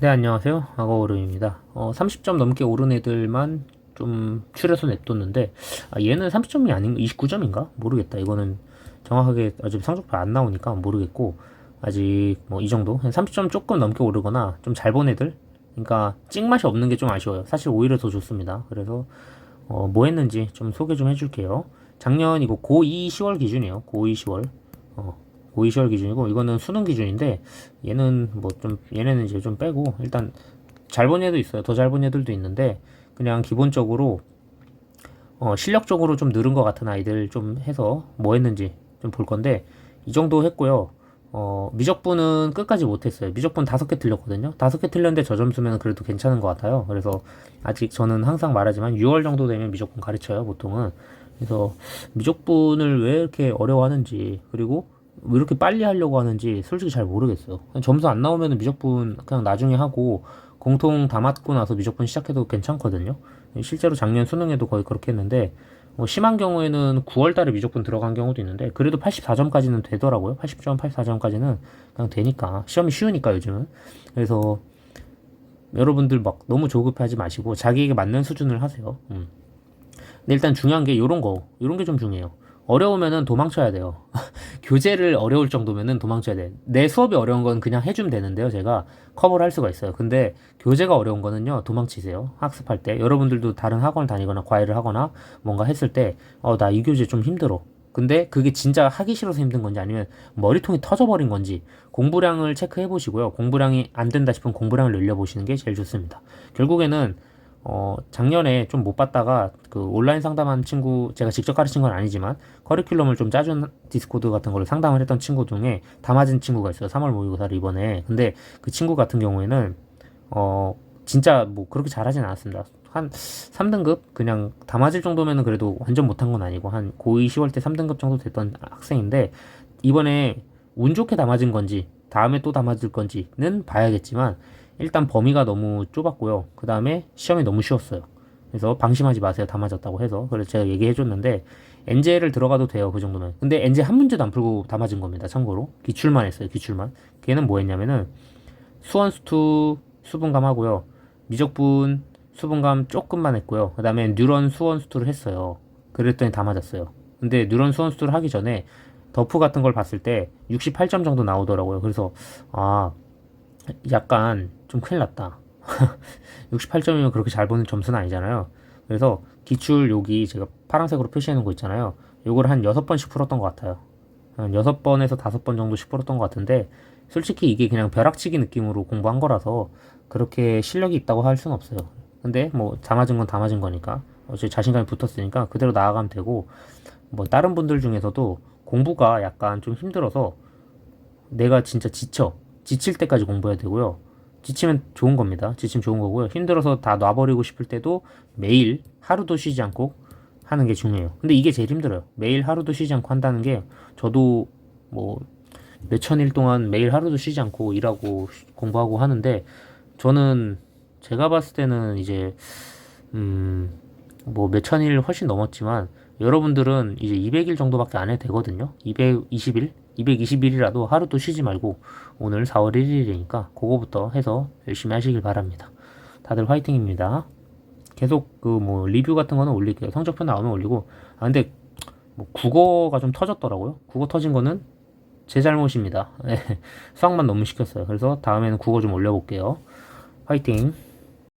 네, 안녕하세요. 악어오름입니다. 어, 30점 넘게 오른 애들만 좀 추려서 냅뒀는데, 아, 얘는 30점이 아닌, 29점인가? 모르겠다. 이거는 정확하게 아직 성적표 안 나오니까 모르겠고, 아직 뭐 이 정도? 한 30점 조금 넘게 오르거나 좀 잘 본 애들? 그러니까 찍맛이 없는 게 좀 아쉬워요. 사실 오히려 더 좋습니다. 그래서, 어, 뭐 했는지 좀 소개 좀 해줄게요. 작년 이거 고2 10월 기준이에요. 고2 10월. 어, 고2 10월 기준이고, 이거는 수능 기준인데, 얘는 뭐 좀 얘네는 이제 좀 빼고 일단 잘 본 애도 있어요. 더 잘 본 애들도 있는데 그냥 기본적으로 어 실력적으로 좀 늘은 것 같은 아이들 좀 해서 뭐 했는지 좀 볼 건데 이 정도 했고요. 어 미적분은 끝까지 못했어요. 미적분 다섯 개 틀렸거든요. 다섯 개 틀렸는데 저 점수면 그래도 괜찮은 것 같아요. 그래서 아직 저는 항상 말하지만 6월 정도 되면 미적분 가르쳐요. 보통은 그래서 미적분을 왜 이렇게 어려워하는지 그리고 왜 이렇게 빨리 하려고 하는지 솔직히 잘 모르겠어요. 그냥 점수 안 나오면 미적분 그냥 나중에 하고 공통 다 맞고 나서 미적분 시작해도 괜찮거든요. 실제로 작년 수능에도 거의 그렇게 했는데 뭐 심한 경우에는 9월 달에 미적분 들어간 경우도 있는데 그래도 84점까지는 되더라고요. 80점, 84점까지는 그냥 되니까 시험이 쉬우니까 요즘은. 그래서 여러분들 막 너무 조급해하지 마시고 자기에게 맞는 수준을 하세요. 음. 근데 일단 중요한 게 요런 거, 요런 게 좀 중요해요. 어려우면은 도망쳐야 돼요. 교재를 어려울 정도면은 도망쳐야 돼. 내 수업이 어려운 건 그냥 해주면 되는데요. 제가 커버를 할 수가 있어요. 근데 교재가 어려운 거는요. 도망치세요. 학습할 때. 여러분들도 다른 학원을 다니거나 과외를 하거나 뭔가 했을 때, 어, 나 이 교재 좀 힘들어. 근데 그게 진짜 하기 싫어서 힘든 건지 아니면 머리통이 터져버린 건지 공부량을 체크해 보시고요. 공부량이 안 된다 싶으면 공부량을 늘려 보시는 게 제일 좋습니다. 결국에는 어, 작년에 좀 못 봤다가 그 온라인 상담한 친구, 제가 직접 가르친 건 아니지만 커리큘럼을 좀 짜준 디스코드 같은 걸로 상담을 했던 친구 중에 다 맞은 친구가 있어요. 3월 모의고사를 이번에. 근데 그 친구 같은 경우에는 어, 진짜 뭐 그렇게 잘하진 않았습니다. 한 3등급? 그냥 다 맞을 정도면은 그래도 완전 못한 건 아니고 한 고2 10월 때 3등급 정도 됐던 학생인데 이번에 운 좋게 다 맞은 건지 다음에 또 다 맞을 건지는 봐야겠지만 일단 범위가 너무 좁았고요. 그 다음에 시험이 너무 쉬웠어요. 그래서 방심하지 마세요. 다 맞았다고 해서. 그래서 제가 얘기해 줬는데, 엔제를 들어가도 돼요. 그 정도면. 근데 엔제 한 문제도 안 풀고 다 맞은 겁니다. 참고로. 기출만 했어요. 기출만. 걔는 뭐 했냐면은, 수원수투 수분감 하고요. 미적분 수분감 조금만 했고요. 그 다음에 뉴런 수원수투를 했어요. 그랬더니 다 맞았어요. 근데 뉴런 수원수투를 하기 전에 더프 같은 걸 봤을 때 68점 정도 나오더라고요. 그래서, 아, 약간 좀 큰일 났다. 68점이면 그렇게 잘 보는 점수는 아니잖아요. 그래서 기출 여기 제가 파란색으로 표시해 놓은 거 있잖아요. 요걸 한 6번씩 풀었던 것 같아요. 한 6번에서 5번 정도씩 풀었던 것 같은데 솔직히 이게 그냥 벼락치기 느낌으로 공부한 거라서 그렇게 실력이 있다고 할 수는 없어요. 근데 뭐 다 맞은 건 다 맞은 거니까 어차피 자신감이 붙었으니까 그대로 나아가면 되고 뭐 다른 분들 중에서도 공부가 약간 좀 힘들어서 내가 진짜 지쳐 지칠 때까지 공부해야 되고요. 지치면 좋은 겁니다. 지치면 좋은 거고요. 힘들어서 다 놔버리고 싶을 때도 매일 하루도 쉬지 않고 하는 게 중요해요. 근데 이게 제일 힘들어요. 매일 하루도 쉬지 않고 한다는 게 저도 뭐 몇천 일 동안 매일 하루도 쉬지 않고 일하고 공부하고 하는데 저는 제가 봤을 때는 이제 음 뭐 몇천 일 훨씬 넘었지만 여러분들은 이제 200일 정도밖에 안 해도 되거든요. 220일 221이라도 하루도 쉬지 말고 오늘 4월 1일이니까 그거부터 해서 열심히 하시길 바랍니다. 다들 화이팅입니다. 계속 그 뭐 리뷰 같은 거는 올릴게요. 성적표 나오면 올리고. 아 근데 뭐 국어가 좀 터졌더라고요. 국어 터진 거는 제 잘못입니다. 수학만 너무 시켰어요. 그래서 다음에는 국어 좀 올려볼게요. 화이팅.